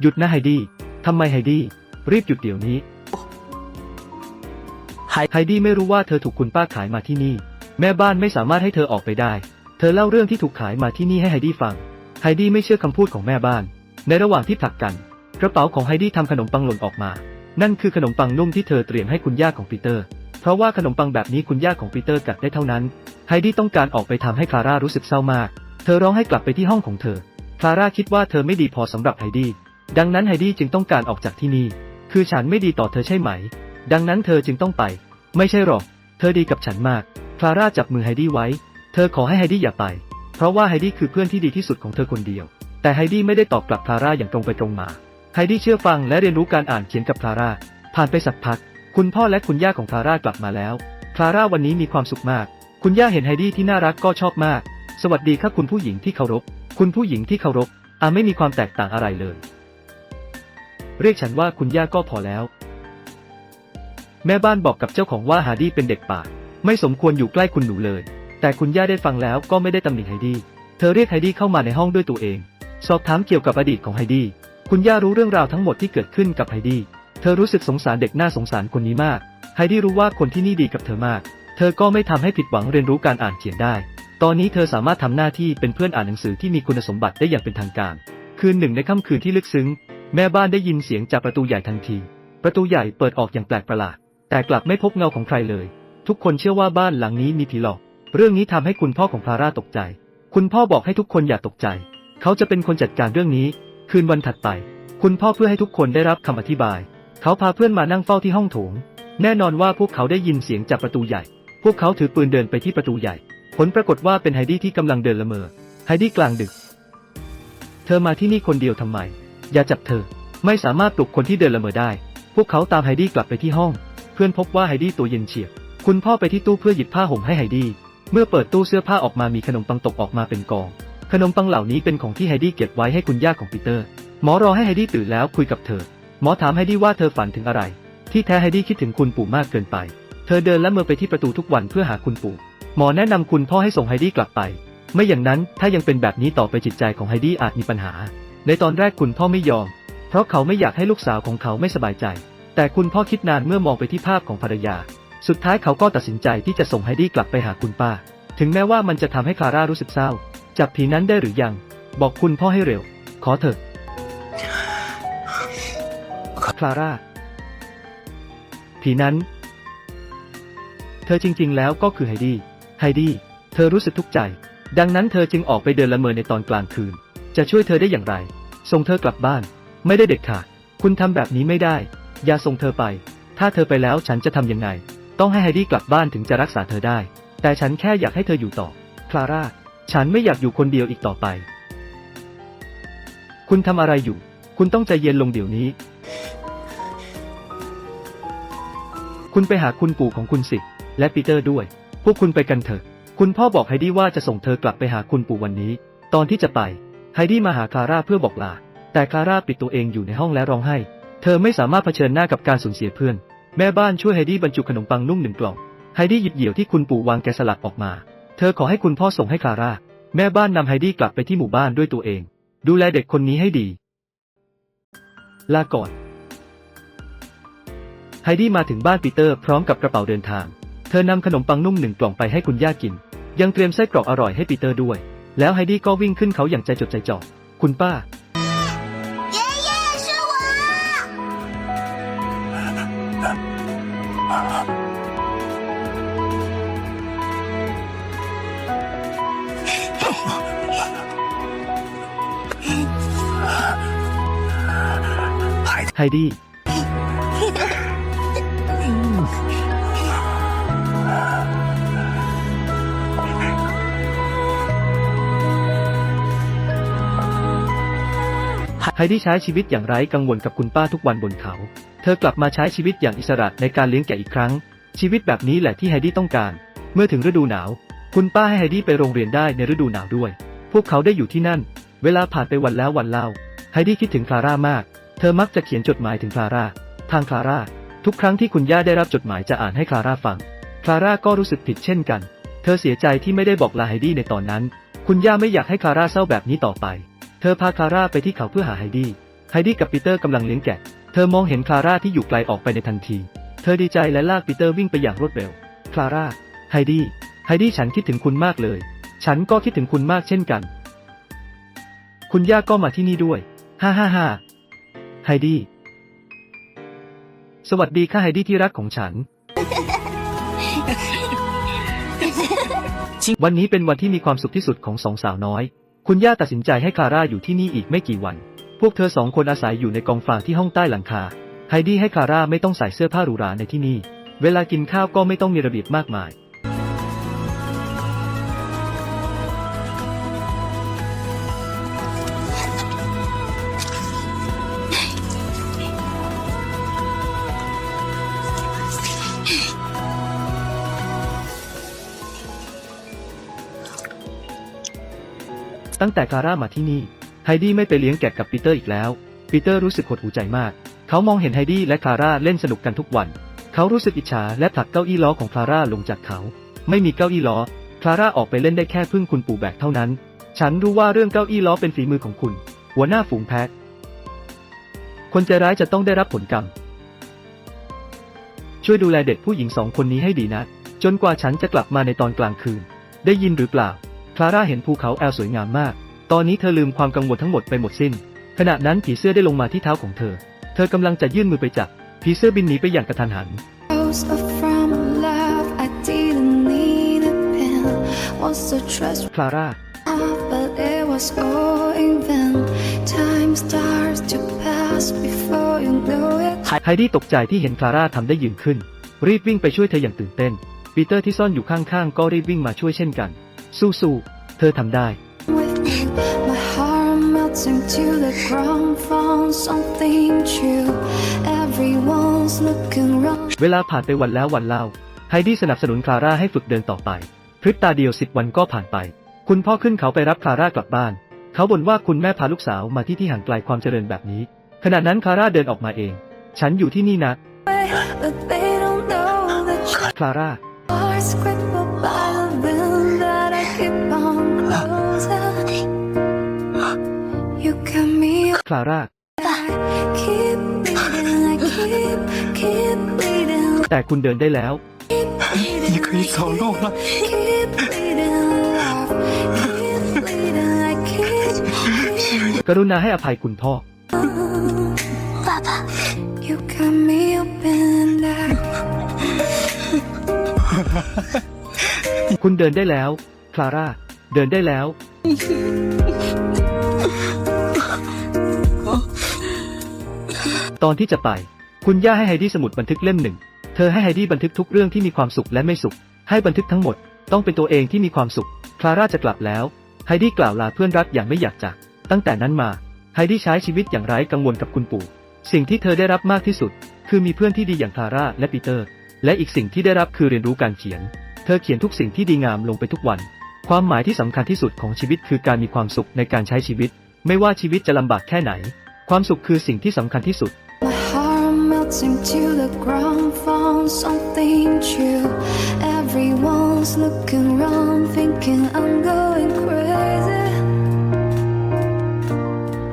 หยุดนะไฮดี้ทำไมไฮดี้รีบหยุดเดี๋ยวนี้ไฮไฮดี้ไม่รู้ว่าเธอถูกคุณป้าขายมาที่นี่ แม่บ้านไม่สามารถให้เธอออกไปได้ เธอเล่าเรื่องที่ถูกขายมาที่นี่ให้ไฮดี้ฟัง ไฮดี้ไม่เชื่อคำพูดของแม่บ้าน ในระหว่างที่ผลักกัน กระเป๋าของไฮดี้ทำขนมปังหล่นออกมา นั่นคือขนมปังนุ่มที่เธอเตรียมให้คุณย่าของปีเตอร์ เพราะว่าขนมปังแบบนี้คุณย่าของปีเตอร์กัดได้เท่านั้น ไฮดี้ต้องการออกไปทำให้คลาร่ารู้สึกเศร้ามาก เธอร้องให้กลับไปที่ห้องของเธอ คลาร่าคิดว่าเธอไม่ดีพอสำหรับไฮดี้ ดังนั้นไฮดี้จึงต้องการออกจากที่นี่ คือฉันไม่ดีต่อเธอใช่ไหม ดังนั้นเธอจึงต้องไป ไม่ใช่หรอก เธอดีกับฉันมาก คลาร่าจับมือไฮดี้ไว้ เธอขอให้ไฮดี้อย่าไป เพราะว่าไฮดี้คือเพื่อนที่ดีที่สุดของเธอคนเดียว แต่ไฮดี้ไม่ได้ตอบกลับคลาร่าอย่างตรงไปตรงมา ไฮดี้เชื่อฟังและเรียนรู้การอ่านเขียนกับคลาร่า ผ่านไปสักพัก คุณพ่อและคุณย่าของคลาร่ากลับมาแล้ว คลาร่าวันนี้มีความสุขมาก คุณย่าเห็นไฮดี้ที่น่ารักก็ชอบมาก สวัสดีครับคุณผู้หญิงที่เคารพ คุณผู้หญิงที่เคารพอาไม่มีความแตกต่างอะไรเลย เรียกฉันว่าคุณย่าก็พอแล้ว แม่บ้านบอกกับเจ้าของว่าฮาร์ดี้เป็นเด็กป่า ไม่สมควรอยู่ใกล้คุณหนูเลย แต่คุณย่าได้ฟังแล้วก็ไม่ได้ตำหนิไฮดี้ เธอเรียกไฮดี้เข้ามาในห้องด้วยตัวเอง สอบถามเกี่ยวกับอดีตของไฮดี้ คุณย่ารู้เรื่องราวทั้งหมดที่เกิดขึ้นกับไฮดี้ เธอรู้สึกสงสารเด็กน่าสงสารคนนี้มาก ไฮดี้รู้ว่าคนที่นี่ดีกับเธอมาก เธอก็ไม่ทำให้ผิดหวังเรียนรู้การอ่านเขียนได้ ตอนนี้เธอสามารถทำหน้าที่เป็นเพื่อนอ่านหนังสือที่มีคุณสมบัติได้อย่างเป็นทางการ คืนหนึ่งในค่ำคืนที่ลึกซึ้ง แม่บ้านได้ยินเสียงจากประตูใหญ่ทันที ประตูใหญ่เปิดออกอย่างแปลกประหลาด แต่กลับไม่พบเงาของใครเลย ทุกคนเชื่อว่าบ้านหลังนี้มีผีหลอก เรื่องนี้ทำให้คุณพ่อของคลาร่าตกใจ คุณพ่อบอกให้ทุกคนอย่าตกใจ เขาจะเป็นคนจัดการเรื่องนี้ คืนวันถัดไป คุณพ่อเพื่อให้ทุกคนได้รับคำอธิบาย เขาพาเพื่อนมานั่งเฝ้าที่ห้องโถง แน่นอนว่าพวกเขาได้ยินเสียงจากประตูใหญ่ พวกเขาถือปืนเดินไปที่ประตูใหญ่ ผลปรากฏว่าเป็นไฮดี้ที่กำลังเดินละเมอ ไฮดี้กลางดึก เธอมาที่นี่คนเดียวทำไม อย่าจับเธอ ไม่สามารถปลุกคนที่เดินละเมอได้ พวกเขาตามไฮดี้กลับไปที่ห้อง เพื่อนพบว่าไฮดี้ตัวเย็นเฉียบ คุณพ่อไปที่ตู้เพื่อหยิบผ้าห่มให้ไฮดี้ เมื่อเปิดตู้เสื้อผ้าออกมามีขนมปังตกออกมาเป็นกอง ขนมปังเหล่านี้เป็นของที่ไฮดี้เก็บไว้ให้คุณย่าของปีเตอร์ หมอรอให้ไฮดี้ตื่นแล้วคุยกับเธอ หมอถามไฮดี้ว่าเธอฝันถึงอะไร ที่แท้ไฮดี้คิดถึงคุณปู่มากเกินไป เธอเดินและเมือไปที่ประตูทุกวันเพื่อหาคุณปู่ หมอแนะนำคุณพ่อให้ส่งไฮดี้กลับไป ไม่อย่างนั้นถ้ายังเป็นแบบนี้ต่อไปจิตใจของไฮดี้อาจมีปัญหา ในตอนแรกคุณพ่อไม่ยอม เพราะเขาไม่อยากให้ลูกสาวของเขาไม่สบายใจ แต่คุณพ่อคิดนานเมื่อมองไปที่ภาพของภรรยา สุดท้ายเขาก็ตัดสินใจที่จะส่งไฮดี้กลับไปหาคุณป้า ถึงแม้ว่ามันจะทำให้คลาร่ารู้สึกเศร้า จับผีนั้นได้หรือยัง บอกคุณพ่อให้เร็ว ขอเถอะคลาร่าผีนั้น เธอจริง ๆ แล้วก็คือไฮดี้ไฮดี้เธอรู้สึกทุกข์ใจ ดังนั้นเธอจึงออกไปเดินละเมอในตอนกลางคืน จะช่วยเธอได้อย่างไร ส่งเธอกลับบ้าน ไม่ได้เด็ดขาด คุณทำแบบนี้ไม่ได้ อย่าส่งเธอไป ถ้าเธอไปแล้วฉันจะทำยังไง ต้องให้ไฮดี้กลับบ้านถึงจะรักษาเธอได้ แต่ฉันแค่อยากให้เธออยู่ต่อ คลาร่า ฉันไม่อยากอยู่คนเดียวอีกต่อไป คุณทำอะไรอยู่ คุณต้องใจเย็นลงเดี๋ยวนี้ คุณไปหาคุณปู่ของคุณสิ และปีเตอร์ด้วย พวกคุณไปกันเถอะ คุณพ่อบอกไฮดี้ว่าจะส่งเธอกลับไปหาคุณปู่วันนี้ ตอนที่จะไป ไฮดี้มาหาคาร่าเพื่อบอกลา แต่คาร่าปิดตัวเองอยู่ในห้องและร้องไห้ เธอไม่สามารถเผชิญหน้ากับการสูญเสียเพื่อน แม่บ้านช่วยไฮดี้บรรจุขนมปังนุ่มหนึ่งกล่อง ไฮดี้หยิบเหยี่ยวที่คุณปู่วางแกะสลักออกมา เธอขอให้คุณพ่อส่งให้คาร่า แม่บ้านนำไฮดี้กลับไปที่หมู่บ้านด้วยตัวเอง ดูแลเด็กคนนี้ให้ดี ลาก่อน ไฮดี้มาถึงบ้านปีเตอร์พร้อมกับกระเป๋าเดินทาง เธอนำขนมปังนุ่มหนึ่งกล่องไปให้คุณย่ากิน ยังเตรียมไส้กรอกอร่อยให้ปีเตอร์ด้วย แล้วไฮดี้ก็วิ่งขึ้นเขาอย่างใจจดใจจ่อ คุณป้า 爷爷是我。 ไฮดี้ ไฮดี้ใช้ชีวิตอย่างไร้กังวลกับคุณป้าทุกวันบนเขา เธอกลับมาใช้ชีวิตอย่างอิสระในการเลี้ยงแกะอีกครั้ง ชีวิตแบบนี้แหละที่ไฮดี้ต้องการ เมื่อถึงฤดูหนาว คุณป้าให้ไฮดี้ไปโรงเรียนได้ในฤดูหนาวด้วย พวกเขาได้อยู่ที่นั่น เวลาผ่านไปวันแล้ววันเล่า ไฮดี้คิดถึงคลาร่ามาก เธอมักจะเขียนจดหมายถึงคลาร่า ทางคลาร่า ทุกครั้งที่คุณย่าได้รับจดหมายจะอ่านให้คลาร่าฟัง คลาร่าก็รู้สึกผิดเช่นกัน เธอเสียใจที่ไม่ได้บอกลาไฮดี้ในตอนนั้น คุณย่าไม่อยากให้คลาร่าเศร้าแบบนี้ต่อไป เธอพาคลาร่าไปที่เขาเพื่อหาไฮดี้ ไฮดี้กับปีเตอร์กำลังเลี้ยงแกะ เธอมองเห็นคลาร่าที่อยู่ไกลออกไปในทันที เธอดีใจและลากปีเตอร์วิ่งไปอย่างรวดเร็ว คลาร่า ไฮดี้ ไฮดี้ฉันคิดถึงคุณมากเลย ฉันก็คิดถึงคุณมากเช่นกัน คุณย่าก็มาที่นี่ด้วย ฮ่าฮ่าฮ่าไฮดี้ สวัสดีค่ะไฮดี้ที่รักของฉัน วันนี้เป็นวันที่มีความสุขที่สุดของสองสาวน้อย คุณย่าตัดสินใจให้คาร่าอยู่ที่นี่อีกไม่กี่วัน พวกเธอสองคนอาศัยอยู่ในกองฟางที่ห้องใต้หลังคา ไฮดี้ให้คาร่าไม่ต้องใส่เสื้อผ้าหรูหราในที่นี่ เวลากินข้าวก็ไม่ต้องมีระเบียบมากมาย ตั้งแต่คาร่ามาที่นี่ ไฮดี้ไม่ไปเลี้ยงแกะกับปีเตอร์อีกแล้ว ปีเตอร์รู้สึกหดหูใจมาก เขามองเห็นไฮดี้และคลาร่าเล่นสนุกกันทุกวัน เขารู้สึกอิจฉาและผลักเก้าอี้ล้อของคลาร่าลงจากเขา ไม่มีเก้าอี้ล้อ คลาร่าออกไปเล่นได้แค่พึ่งคุณปู่แบกเท่านั้น ฉันรู้ว่าเรื่องเก้าอี้ล้อเป็นฝีมือของคุณ หัวหน้าฝูงแพะ คนใจร้ายจะต้องได้รับผลกรรม ช่วยดูแลเด็กผู้หญิงสองคนนี้ให้ดีนะ จนกว่าฉันจะกลับมาในตอนกลางคืน ได้ยินหรือเปล่า คลาร่าเห็นภูเขาแอลสวยงามมาก ตอนนี้เธอลืมความกังวลทั้งหมดไปหมดสิ้น ขณะนั้นผีเสื้อได้ลงมาที่เท้าของเธอ เธอกำลังจะยื่นมือไปจับ ผีเสื้อบินหนีไปอย่างกระทันหัน Rose from love, I didn't need a pen. Was the trust คลาร่า off, but it was all in vain. Time starts to pass before you know it. ไฮดี้ตกใจที่เห็นคลาร่าทำได้ยืนขึ้น รีบวิ่งไปช่วยเธออย่างตื่นเต้น ปีเตอร์ที่ซ่อนอยู่ข้างๆ ก็รีบวิ่งมาช่วยเช่นกัน สู้ๆ เธอทำได้ With you, my heart melting to the ground. Found something true. Everyone's looking round. เวลาผ่านไปวันแล้ววันเล่าไฮดี้สนับสนุนคลาร่าให้ฝึกเดินต่อไปพริบตาเดียวสิบวันก็ผ่านไป คุณพ่อขึ้นเขาไปรับคลาร่ากลับบ้าน เขาบ่นว่าคุณแม่พาลูกสาวมาที่ที่ห่างไกลความเจริญแบบนี้ ขณะนั้นคลาร่าเดินออกมาเอง ฉันอยู่ที่นี่นะ But they don't know that คลาร่า คลาร่า แต่คุณเดินได้แล้ว นี่คือสองโลกนะกรุณาให้อภัยคุณพ่อ คุณเดินได้แล้ว คลาร่า เดินได้แล้ว ตอนที่จะไป คุณย่าให้ไฮดี้สมุดบันทึกเล่มหนึ่ง เธอให้ไฮดี้บันทึกทุกเรื่องที่มีความสุขและไม่สุข ให้บันทึกทั้งหมด ต้องเป็นตัวเองที่มีความสุข คลาร่าจะกลับแล้ว ไฮดี้กล่าวลาเพื่อนรักอย่างไม่อยากจาก ตั้งแต่นั้นมา ไฮดี้ใช้ชีวิตอย่างไร้กังวลกับคุณปู่ สิ่งที่เธอได้รับมากที่สุด คือมีเพื่อนที่ดีอย่างคลาร่าและปีเตอร์ และอีกสิ่งที่ได้รับคือเรียนรู้การเขียน เธอเขียนทุกสิ่งที่ดีงามลงไปทุกวัน ความหมายที่สำคัญที่สุดของชีวิตคือการมีความสุขในการใช้ชีวิต ไม่ว่าชีวิตจะลำบากแค่ไหน ความสุขคือสิ่งที่สำคัญที่สุด Everyone's looking around, thinking I'm going crazy.